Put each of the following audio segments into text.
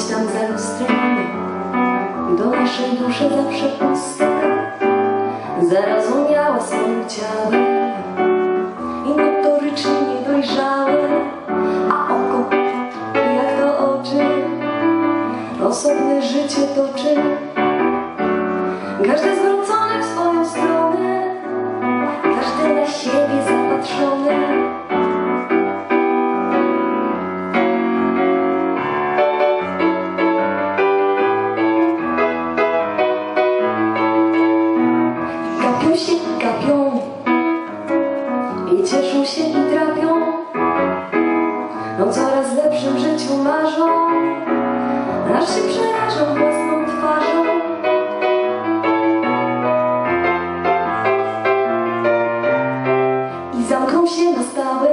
gdzieś tam za lustrami Do naszej duszy zawsze pusta Zarozumiała swoim ciałem. I notorycznie niedojrzałe A oko, jak to oczy. Osobne życie toczy. Każdy I I cieszą się i trapią O coraz lepszym życiu marzą. Aż się przerażą własną twarzą. I zamkną się na stałe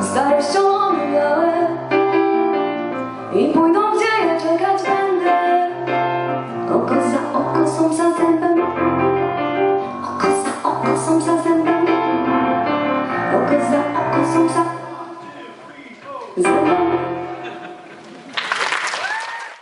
Starością omiałe I pójdą gdzie ja czekać będę. Oko za oko, są za